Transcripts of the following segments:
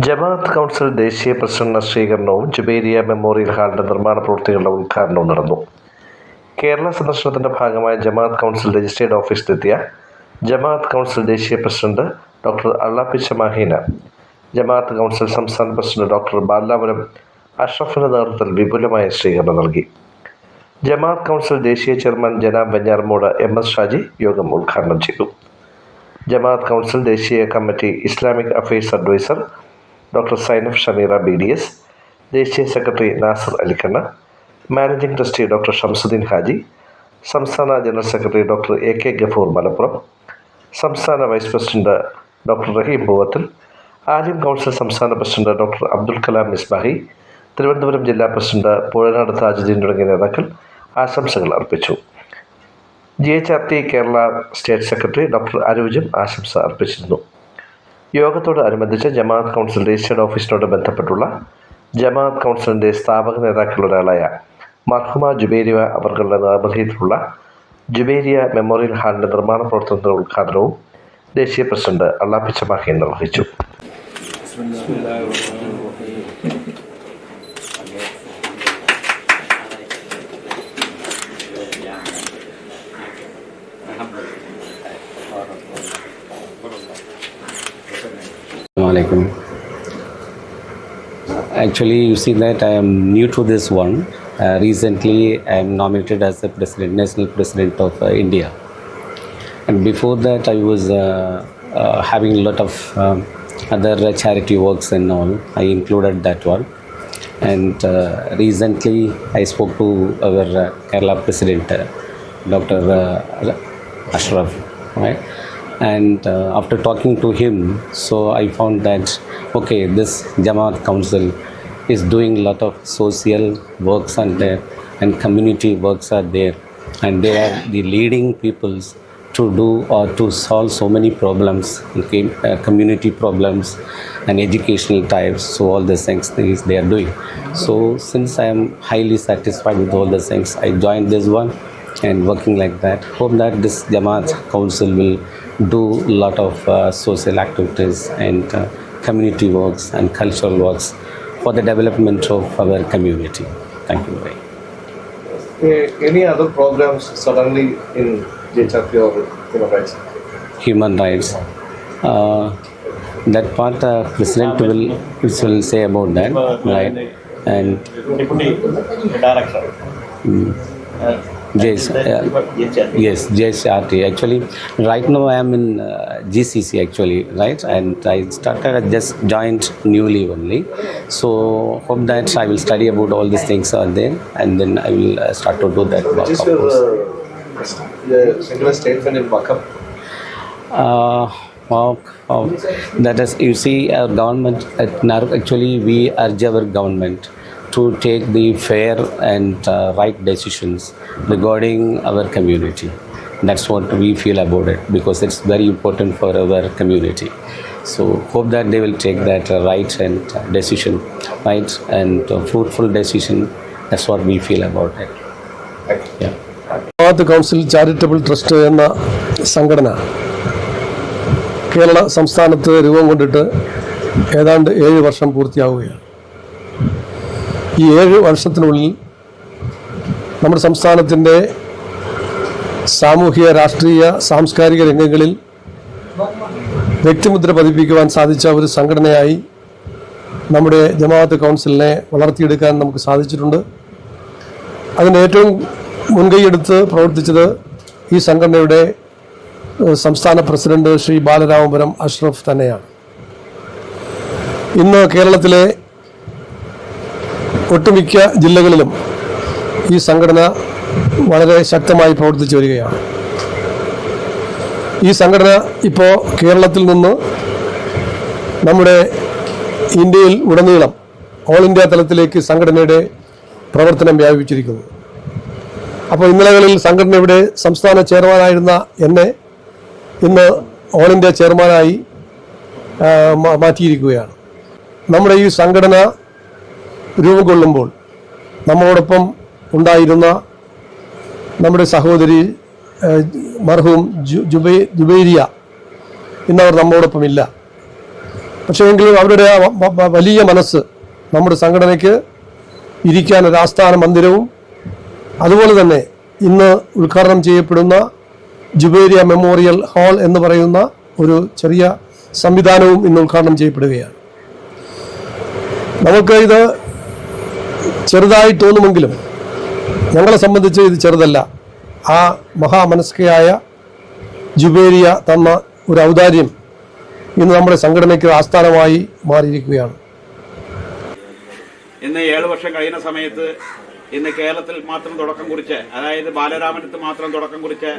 ജമാഅത്ത് council ദേശീയ president സ്വീകരണവും Jubairiya memorial ഹാളിന്റെ നിർമ്മാണ പ്രവൃത്തികളുടെ ഉദ്ഘാടനവും നടന്നു. കേരള സന്ദർശനത്തിന്റെ ഭാഗമായ ജമാഅത്ത് കൗൺസിൽ രജിസ്ട്രേഡ് ഓഫീസിലെത്തിയ ജമാഅത്ത് കൗൺസിൽ ദേശീയ president doctor Allapichcha Maheena Jamaat council സംസ്ഥാന പ്രസിഡന്റ് ഡോക്ടർ ബാലാപുരം അഷ്റഫിന്റെ നേതൃത്വത്തിൽ വിപുലമായ സ്വീകരണം നൽകി. ജമാഅത്ത് കൗൺസിൽ ദേശീയ chairman Janab Banjarmod M S Shaji യോഗം ഉദ്ഘാടനം ചെയ്തു. ജമാഅത്ത് കൗൺസിൽ ദേശീയ committee Islamic affairs adviser doctor Sainaf Shameera B D S ദേശീയ secretary Nasar Alikkanna managing trustee doctor Shamsuddin Haji സംസ്ഥാന general secretary doctor A K Gafoor Malappuram സംസ്ഥാന vice president doctor Raheem Poovathil Alim council സംസ്ഥാന president doctor Abdul Kalam Misbahi Thiruvananthapuram ജില്ലാ president Puzhanad Thajudheen തുടങ്ങിയ നേതാക്കൾ ആശംസകൾ അർപ്പിച്ചു. G H R T Kerala state secretary doctor അരൂജും ആശംസ അർപ്പിച്ചിരുന്നു. യോഗത്തോടനുബന്ധിച്ച് ജമാഅത്ത് കൗൺസിൽ രജിസ്റ്റേർഡ് ഓഫീസിനോട് ബന്ധപ്പെട്ടുള്ള ജമാഅത്ത് കൗൺസിലിന്റെ സ്ഥാപക നേതാക്കളിലൊരാളായ മർഹുമ ജുബേരിയ അവർകളുടെ നേതൃത്വത്തിലുള്ള ജുബേരിയ മെമ്മോറിയൽ ഹാളിന്റെ നിർമ്മാണ പ്രവർത്തനത്തിന്റെ ഉദ്ഘാടനവും ദേശീയ പ്രസിഡന്റ് അള്ളാപ്പിച്ച മാഹിൻ നിർവഹിച്ചു. Alaikum. Actually, you see that I am new to this one. Uh, recently, I am nominated as the president, national president of uh, India. And before that, I was uh, uh, having a lot of um, other charity works and all. I included that one. And uh, recently, I spoke to our uh, Kerala president, uh, Dr. Uh, Ashraf, right? And uh, after talking to him so i found that okay this jamaat council is doing a lot of social works and there and community works are there. And they are the leading peoples to do or to solve so many problems okay, uh, community problems and educational types. So all the things things they are doing. So since i am highly satisfied with all the things i joined this one and working like that. Hope that this Jamaat Council will do a lot of uh, social activities and uh, community works and cultural works for the development of our community. Thank you very much. Any other programs suddenly in JHRP or human rights? Human rights. Uh, that part uh, President will, will say about that, right? And Deputy Director. Yes, uh, Yes, JSRT. Actually, right now I am in uh, GCC actually, right? And I started, I just joined newly only. So hope that I will study about all these things are there, and then I will uh, start to do that. Which work, is of your course. uh, the singular statement in Wakaf? Uh, wow, wow. That is, you see, our government at NARC, actually, we urge our government to take the fair and uh, right decisions regarding our community. That's what we feel about it because it's very important for our community. So hope that they will take that uh, right and uh, decision, right and uh, fruitful decision. That's what we feel about it. Yeah. Jamaat council charitable trust എന്ന സംഘടന കേരള സംസ്ഥാനത്ത് രൂപം കൊണ്ടിട്ട് ഏതാണ്ട് ഏഴ് വർഷം പൂർത്തിയാവുകയാണ് ഈ ഏഴ് വർഷത്തിനുള്ളിൽ നമ്മുടെ സംസ്ഥാനത്തിന്റെ സാമൂഹിക രാഷ്ട്രീയ സാംസ്കാരിക രംഗങ്ങളിൽ വ്യക്തിമുദ്ര പതിപ്പിക്കുവാൻ സാധിച്ച ഒരു സംഘടനയായി നമ്മുടെ ജമാഅത്ത് കൗൺസിലിനെ വളർത്തിയെടുക്കാൻ നമുക്ക് സാധിച്ചിട്ടുണ്ട്. അതിന് ഏറ്റവും മുൻകൈയെടുത്ത് പ്രവർത്തിച്ചത് ഈ സംഘടനയുടെ സംസ്ഥാന പ്രസിഡന്റ് ശ്രീ ബാലരാമപുരം അഷ്റഫ് തന്നെയാണ്. ഇന്ന് കേരളത്തിലെ ഒട്ടുമിക്ക ജില്ലകളിലും ഈ സംഘടന വളരെ ശക്തമായി പ്രവർത്തിച്ചു വരികയാണ്. ഈ സംഘടന ഇപ്പോൾ കേരളത്തിൽ നിന്ന് നമ്മുടെ ഇന്ത്യയിൽ ഉടനീളം ഓൾ ഇന്ത്യ തലത്തിലേക്ക് സംഘടനയുടെ പ്രവർത്തനം വ്യാപിപ്പിച്ചിരിക്കുന്നു. അപ്പോൾ ഇന്നലകളിൽ സംഘടനയുടെ സംസ്ഥാന ചെയർമാനായിരുന്ന എന്നെ ഇന്ന് ഓൾ ഇന്ത്യ ചെയർമാനായി മാറ്റിയിരിക്കുകയാണ്. നമ്മുടെ ഈ സംഘടന രൂപം നമ്മോടൊപ്പം ഉണ്ടായിരുന്ന നമ്മുടെ സഹോദരി മർഹൂം ജുബൈ ജുബൈരിയ ഇന്നവർ നമ്മോടൊപ്പം ഇല്ല പക്ഷേ എങ്കിലും അവരുടെ വലിയ മനസ്സ് നമ്മുടെ സംഘടനയ്ക്ക് ഇരിക്കാൻ ഒരു ആസ്ഥാന മന്ദിരവും അതുപോലെ തന്നെ ഇന്ന് ഉദ്ഘാടനം ചെയ്യപ്പെടുന്ന ജുബേരിയ മെമ്മോറിയൽ ഹാൾ എന്ന് പറയുന്ന ഒരു ചെറിയ സംവിധാനവും ഇന്ന് ഉദ്ഘാടനം ചെയ്യപ്പെടുകയാണ്. നമുക്ക് ഇത് ചെറുതായി തോന്നുമെങ്കിലും ഞങ്ങളെ സംബന്ധിച്ച് ഇത് ചെറുതല്ല. ആ മഹാമനസ്കയായ ജുബേരിയ തന്ന ഒരു ഔദാര്യം ഇന്ന് നമ്മുടെ സംഘടനയ്ക്ക് ആസ്ഥാനമായി മാറിയിരിക്കുകയാണ്. ഇന്ന് ഏഴ് വർഷം കഴിയുന്ന സമയത്ത് ഇന്ന് കേരളത്തിൽ മാത്രം തുടക്കം കുറിച്ച് അതായത് ബാലരാമനത്ത് മാത്രം തുടക്കം കുറിച്ച്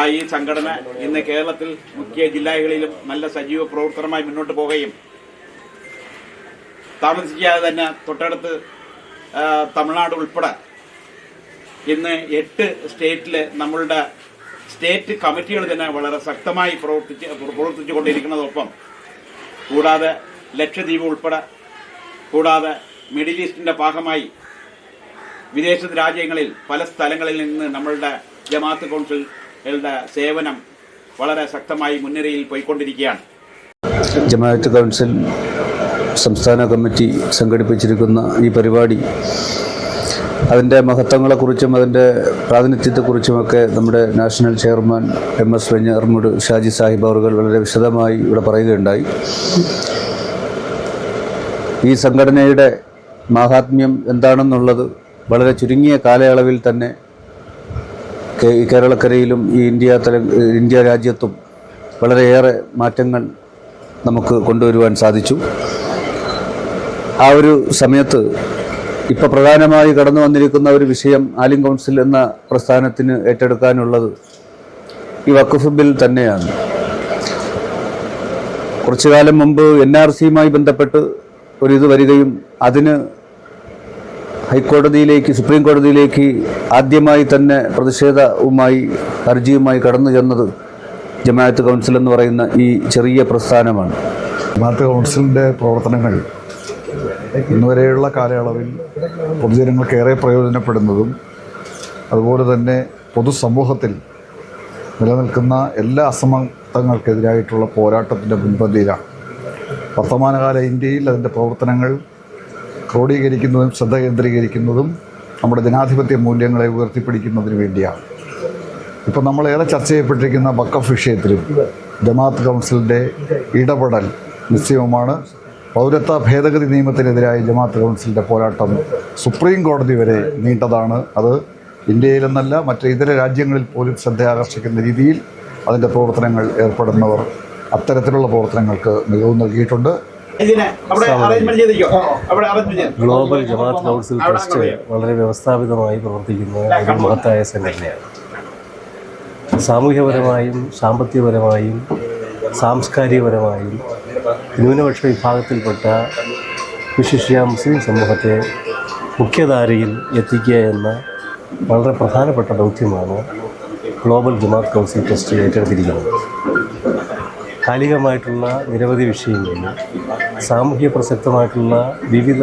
ആ ഈ സംഘടന ഇന്ന് കേരളത്തിൽ മുഖ്യ ജില്ലകളിലും നല്ല സജീവ പ്രവർത്തനമായി മുന്നോട്ട് പോവുകയും താമസിക്കാതെ തന്നെ തൊട്ടടുത്ത് തമിഴ്നാട് ഉൾപ്പെടെ ഇന്ന് എട്ട് സ്റ്റേറ്റിൽ നമ്മളുടെ സ്റ്റേറ്റ് കമ്മിറ്റികൾ തന്നെ വളരെ ശക്തമായി പ്രവർത്തിച്ച് പ്രവർത്തിച്ചു കൊണ്ടിരിക്കുന്നതൊപ്പം കൂടാതെ ലക്ഷദ്വീപ് ഉൾപ്പെടെ കൂടാതെ മിഡിൽ ഈസ്റ്റിന്റെ ഭാഗമായി വിദേശ രാജ്യങ്ങളിൽ പല സ്ഥലങ്ങളിൽ നിന്ന് നമ്മളുടെ ജമാഅത്ത് കൗൺസിലുകളുടെ സേവനം വളരെ ശക്തമായി മുൻനിരയിൽ പോയിക്കൊണ്ടിരിക്കുകയാണ്. ജമാഅത്ത് കൗൺസിൽ സംസ്ഥാന കമ്മിറ്റി സംഘടിപ്പിച്ചിരിക്കുന്ന ഈ പരിപാടി അതിന്റെ മഹത്വങ്ങളെക്കുറിച്ചും അതിന്റെ പ്രാതിനിധ്യത്തെക്കുറിച്ചുമൊക്കെ നമ്മുടെ national chairman M S Venjaramoodu Shaji Sahib അവർ വളരെ വിശദമായി ഇവിടെ പറയുകയുണ്ടായി. ഈ സംഘടനയുടെ മാഹാത്മ്യം എന്താണെന്നുള്ളത് വളരെ ചുരുങ്ങിയ കാലയളവിൽ തന്നെ കേരളക്കരയിലും ഈ ഇന്ത്യ തല ഇന്ത്യ രാജ്യത്തും വളരെയേറെ മാറ്റങ്ങൾ നമുക്ക് കൊണ്ടുവരുവാൻ സാധിച്ചു. ആ ഒരു സമയത്ത് ഇപ്പൊ പ്രധാനമായി കടന്നു വന്നിരിക്കുന്ന ഒരു വിഷയം ആലിം കൗൺസിൽ എന്ന പ്രസ്ഥാനത്തിന് ഏറ്റെടുക്കാനുള്ളത് ഈ വഖഫ് ബിൽ തന്നെയാണ്. കുറച്ചു കാലം മുമ്പ് എൻ ആർ സിയുമായി ബന്ധപ്പെട്ട് ഒരു വരികയും അതിന് ഹൈക്കോടതിയിലേക്ക് സുപ്രീം കോടതിയിലേക്ക് ആദ്യമായി തന്നെ പ്രതിഷേധവുമായി ഹർജിയുമായി കടന്നു ചെന്നത് ജമാഅത്ത് കൗൺസിൽ എന്ന് പറയുന്ന ഈ ചെറിയ പ്രസ്ഥാനമാണ്. ജമാഅത്ത് കൗൺസിലിന്റെ പ്രവർത്തനങ്ങൾ ഇന്നുവരെയുള്ള കാലയളവിൽ പൊതുജനങ്ങൾക്ക് ഏറെ പ്രയോജനപ്പെടുന്നതും അതുപോലെ തന്നെ പൊതുസമൂഹത്തിൽ നിലനിൽക്കുന്ന എല്ലാ അസമത്വങ്ങൾക്കെതിരായിട്ടുള്ള പോരാട്ടത്തിന്റെ മുൻപന്തിയിലാണ്. വർത്തമാനകാല ഇന്ത്യയിൽ അതിന്റെ പ്രവർത്തനങ്ങൾ ക്രോഡീകരിക്കുന്നതും ശ്രദ്ധ കേന്ദ്രീകരിക്കുന്നതും നമ്മുടെ ജനാധിപത്യ മൂല്യങ്ങളെ ഉയർത്തിപ്പിടിക്കുന്നതിന് വേണ്ടിയാണ്. ഇപ്പോൾ നമ്മളേറെ ചർച്ച ചെയ്യപ്പെട്ടിരിക്കുന്ന വക്കഫ് വിഷയത്തിലും ജമാഅത്ത് കൗൺസിലിന്റെ ഇടപെടൽ നിശ്ചയവുമാണ് പൗരത്വ ഭേദഗതി നിയമത്തിനെതിരായ ജമാഅത്ത് കൗൺസിലിന്റെ പോരാട്ടം സുപ്രീം കോടതി വരെ നീണ്ടതാണ്. അത് ഇന്ത്യയിലെന്നല്ല മറ്റ് ഇതര രാജ്യങ്ങളിൽ പോലും ശ്രദ്ധ ആകർഷിക്കുന്ന രീതിയിൽ അതിന്റെ പ്രവർത്തനങ്ങൾ ഏർപ്പെടുന്നവർ അത്തരത്തിലുള്ള പ്രവർത്തനങ്ങൾക്ക് മികവ് നൽകിയിട്ടുണ്ട്. ഗ്ലോബൽ ജമാഅത്ത് കൗൺസിൽ ട്രസ്റ്റ് വളരെ വ്യവസ്ഥാപിതമായി പ്രവർത്തിക്കുന്ന ഒരു മഹത്തായ സംഘടനയാണ്. സാമൂഹ്യപരമായും സാമ്പത്തികപരമായും സാംസ്കാരികപരമായും ന്യൂനപക്ഷ വിഭാഗത്തിൽപ്പെട്ട വിശിഷ്യ മുസ്ലിം സമൂഹത്തെ മുഖ്യധാരയിൽ എത്തിക്കുക എന്ന വളരെ പ്രധാനപ്പെട്ട ദൗത്യമാണ് ഗ്ലോബൽ ജമാഅത്ത് കൗൺസിൽ ട്രസ്റ്റ് ഏറ്റെടുത്തിരിക്കുന്നത്. കാലികമായിട്ടുള്ള നിരവധി വിഷയങ്ങളിലും സാമൂഹ്യ പ്രസക്തമായിട്ടുള്ള വിവിധ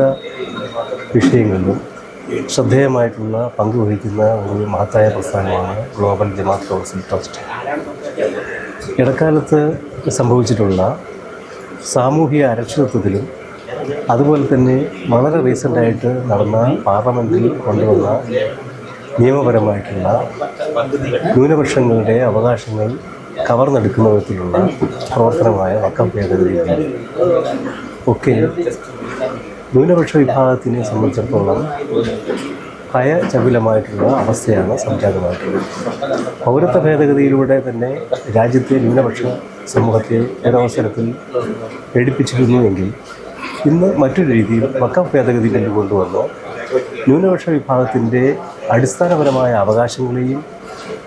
വിഷയങ്ങളിലും ശ്രദ്ധേയമായിട്ടുള്ള പങ്കുവഹിക്കുന്ന ഒരു മഹത്തായ പ്രസ്ഥാനമാണ് ഗ്ലോബൽ ജമാഅത്ത് കൗൺസിൽ ട്രസ്റ്റ്. ഇടക്കാലത്ത് സംഭവിച്ചിട്ടുള്ള സാമൂഹിക അരക്ഷിതത്വത്തിലും അതുപോലെ തന്നെ വളരെ റീസെന്റായിട്ട് നടന്ന പാർലമെന്റിൽ കൊണ്ടുവന്ന നിയമപരമായിട്ടുള്ള ന്യൂനപക്ഷങ്ങളുടെ അവകാശങ്ങൾ കവർന്നെടുക്കുന്ന വിധത്തിലുള്ള പ്രവർത്തനമായ വക്കം ഭേദഗതി ഒക്കെ ന്യൂനപക്ഷ വിഭാഗത്തിനെ സംബന്ധിച്ചിടത്തോളം ഭയചകുലമായിട്ടുള്ള അവസ്ഥയാണ് സംജാതമായിട്ടുള്ളത്. പൗരത്വ ഭേദഗതിയിലൂടെ തന്നെ രാജ്യത്തെ ന്യൂനപക്ഷ സമൂഹത്തെ ഒരവസരത്തിൽ പേടിപ്പിച്ചിരുന്നുവെങ്കിൽ ഇന്ന് മറ്റൊരു രീതിയിൽ വക്കം ഭേദഗതി ബില്ല് കൊണ്ടുവന്ന് ന്യൂനപക്ഷ വിഭാഗത്തിന്റെ അടിസ്ഥാനപരമായ അവകാശങ്ങളെയും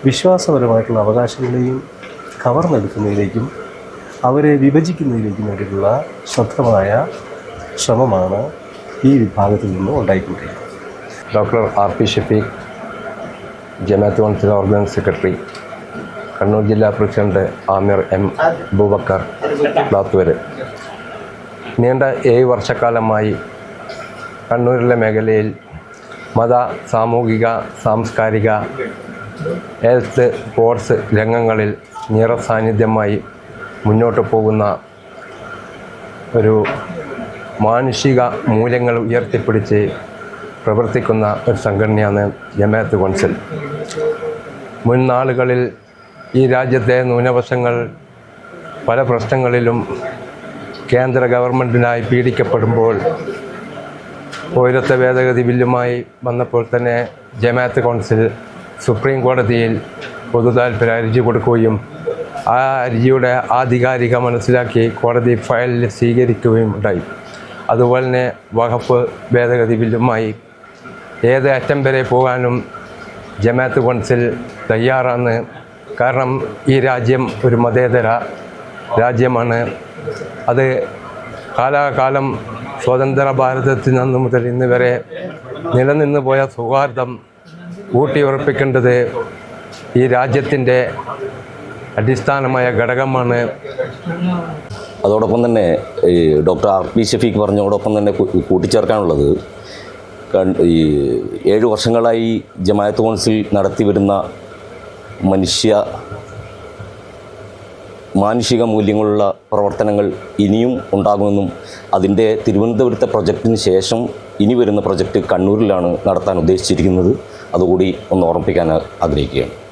വിശ്വാസപരമായിട്ടുള്ള അവകാശങ്ങളെയും കവർന്നെടുക്കുന്നതിലേക്കും അവരെ വിഭജിക്കുന്നതിലേക്കും വേണ്ടിയിട്ടുള്ള ശ്രദ്ധമായ ശ്രമമാണ് ഈ വിഭാഗത്തിൽ നിന്ന് ഉണ്ടായിക്കൊണ്ടിരിക്കുന്നത്. Doctor R P Shafeeq Jamaat organ organise secretary. Kannur ജില്ലാ പ്രസിഡന്റ് ആമിർ എം അബൂബക്കർ ലാത്തൂര് നീണ്ട ഏഴ് വർഷക്കാലമായി കണ്ണൂരിലെ മേഖലയിൽ മത സാമൂഹിക സാംസ്കാരിക ഹെൽത്ത് സ്പോർട്സ് രംഗങ്ങളിൽ നിറ സാന്നിധ്യമായി മുന്നോട്ട് പോകുന്ന ഒരു മാനുഷിക മൂല്യങ്ങൾ ഉയർത്തിപ്പിടിച്ച് പ്രവർത്തിക്കുന്ന ഒരു സംഘടനയാണ് ജമാഅത്ത് കൗൺസിൽ. മുൻ നാളുകളിൽ ഈ രാജ്യത്തെ ന്യൂനപക്ഷങ്ങൾ പല പ്രശ്നങ്ങളിലും കേന്ദ്ര ഗവൺമെന്റിനായി പീഡിക്കപ്പെടുമ്പോൾ പൗരത്വ ഭേദഗതി ബില്ലുമായി വന്നപ്പോൾ തന്നെ ജമാഅത്ത് കൗൺസിൽ സുപ്രീം കോടതിയിൽ പൊതു താൽപ്പര്യ കൊടുക്കുകയും ആ ഹർജിയുടെ ആധികാരിക മനസ്സിലാക്കി കോടതി ഫയലിൽ സ്വീകരിക്കുകയും ഉണ്ടായി. അതുപോലെ തന്നെ വഖഫ് ഭേദഗതി ബില്ലുമായി ഏത് അറ്റം വരെ പോകാനും ജമാഅത്ത് കൗൺസിൽ തയ്യാറാണ് കാരണം ഈ രാജ്യം ഒരു മതേതര രാജ്യമാണ്. അത് കാലാകാലം സ്വതന്ത്ര ഭാരതത്തിൽ നിന്ന് മുതൽ ഇന്ന് വരെ നിലനിന്ന് പോയ സൗഹാർദ്ദം ഊട്ടിയുറപ്പിക്കേണ്ടത് ഈ രാജ്യത്തിന്റെ അടിസ്ഥാനമായ ഘടകമാണ്. അതോടൊപ്പം തന്നെ ഈ ഡോക്ടർ ആർ പി ഷഫീഖ് പറഞ്ഞതോടൊപ്പം തന്നെ കൂട്ടിച്ചേർക്കാനുള്ളത് ഈ ഏഴ് വർഷങ്ങളായി ജമായത്ത് കൗൺസിൽ നടത്തി വരുന്ന മനുഷ്യ മാനുഷിക മൂല്യങ്ങളുള്ള പ്രവർത്തനങ്ങൾ ഇനിയും ഉണ്ടാകുമെന്നും അതിന്റെ തിരുവനന്തപുരത്തെ പ്രൊജക്റ്റിന് ശേഷം ഇനി വരുന്ന പ്രൊജക്റ്റ് കണ്ണൂരിലാണ് നടത്താൻ ഉദ്ദേശിച്ചിരിക്കുന്നത്. അതുകൂടി ഒന്ന് ഓർമ്മിപ്പിക്കാൻ ആഗ്രഹിക്കുകയാണ്.